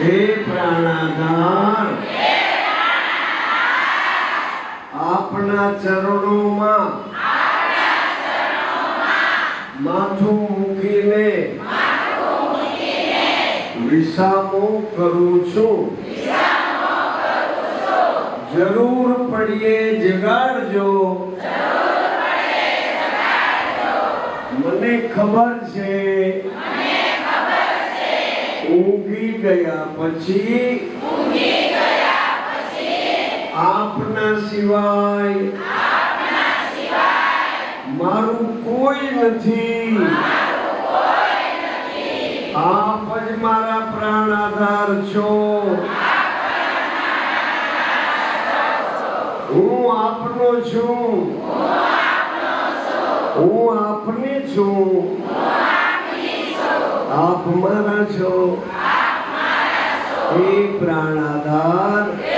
હે પ્રાણાધાર આપના ચરણોમાં માથું મૂકીને વિસામો કરું છું. જરૂર પડીએ જગાડજો. મને ખબર છે ઊંઘી ગયા પછી આપના સિવાય મારું કોઈ નથી. આપ જ મારા પ્રાણ આધાર છો. હું આપનો છું. હું આપની છું. આપ મારા છો. એ પ્રાણાધાર.